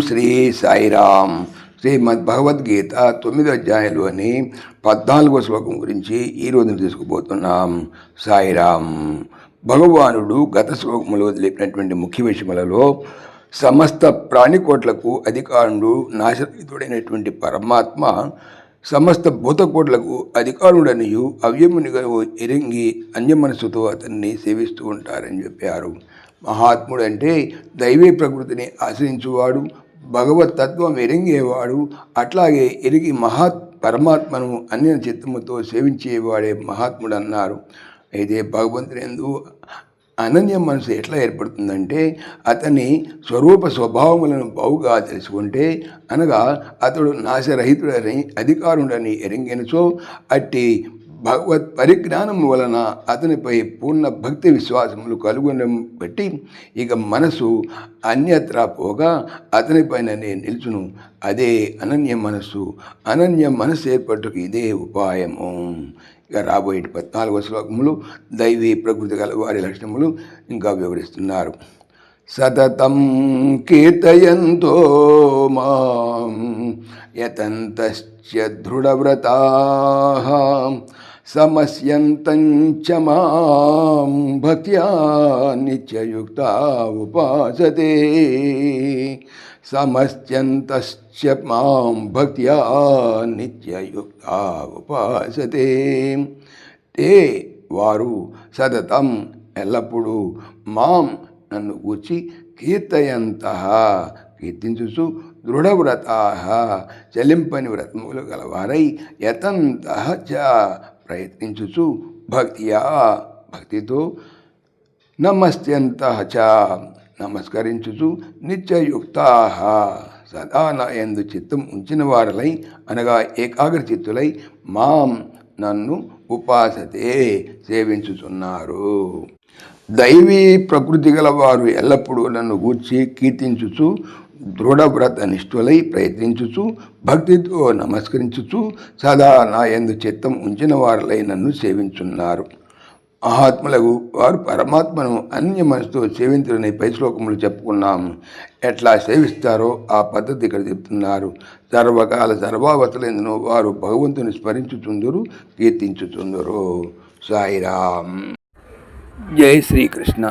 శ్రీ సాయిరామ్. శ్రీమద్ భగవద్గీత తొమ్మిదో అధ్యాయంలోని పద్నాలుగో శ్లోకం గురించి ఈ రోజున తీసుకుపోతున్నాం. సాయిరామ్. భగవానుడు గత శ్లోకములో తెలిపినటువంటి ముఖ్య విషయములలో సమస్త ప్రాణికోట్లకు అధికారుడు నాశరహితుడైనటువంటి పరమాత్మ సమస్త భూతకోట్లకు అధికారుడనియు అవ్యమునిగా ఎరింగి అన్యమనస్సుతో అతన్ని సేవిస్తూ ఉంటారని చెప్పారు. మహాత్ముడు అంటే దైవీ ప్రకృతిని ఆశ్రయించువాడు భగవత్ తత్వం ఎరింగేవాడు అట్లాగే ఎరిగి మహాత్ పరమాత్మను అన్య చిత్తముతో సేవించేవాడే మహాత్ముడు అన్నారు అయితే భగవంతుని ఎందు అనన్య మనసు ఎట్లా ఏర్పడుతుందంటే అతని స్వరూప స్వభావములను బావుగా తెలుసుకుంటే అనగా అతడు నాశరహితుడని అధికారుడని ఎరింగినచో అట్టి భగవత్ పరిజ్ఞానం వలన అతనిపై పూర్ణ భక్తి విశ్వాసములు కలుగుడం బట్టి ఇక మనసు అన్యత్రా పోగా అతనిపైననే నిలుచును. అదే అనన్య మనస్సు అనన్య మనస్సు ఏర్పట్టుకు ఇదే ఉపాయము. ఇక రాబోయే పద్నాలుగో శ్లోకములు దైవీ ప్రకృతి గల వారి లక్షణములు ఇంకా వివరిస్తున్నారు. సతతం కీర్తయంతో మాం యతంతశ్చ దృఢవ్రతా సమస్యంతంచ మాం భక్త్యా నిత్యయుక్త ఉపాసతే. సమస్యంతశ్చ మాం భక్త్యా నిత్యయుక్త ఉపాసతే. తే వారు సతతం ఎల్లప్పుడూ మాం నన్ను కూర్చి కీర్తయంత. కీర్తించుచు దృఢవ్రత. చలింపని వ్రతములు గలవారై యతంత చ ప్రయత్నించుచు భక్తియా భక్తితో నమస్త్యంత చ నమస్కరించుచు నిత్యయుక్త. సదా నా ఎందు చిత్తం ఉంచిన వారలై అనగా ఏకాగ్ర చిత్తులై మాం నన్ను ఉపాసతే సేవించుచున్నారు. దైవీ ప్రకృతి గల వారు ఎల్లప్పుడూ నన్ను గూర్చి కీర్తించుచు దృఢవ్రత నిష్ఠులై ప్రయత్నించుచు భక్తితో నమస్కరించుచు సదా నా ఎందు చిత్తం ఉంచిన వారులై నన్ను సేవించున్నారు. మహాత్ములకు వారు పరమాత్మను అన్య మనసుతో సేవించడని పై శ్లోకములు చెప్పుకున్నాం. ఎట్లా సేవిస్తారో ఆ పద్ధతి ఇక్కడ చెప్తున్నారు. సర్వకాల సర్వావతలందును వారు భగవంతుని స్మరించుచుందరు కీర్తించుచుందరు. సాయిరామ్. జై శ్రీకృష్ణ.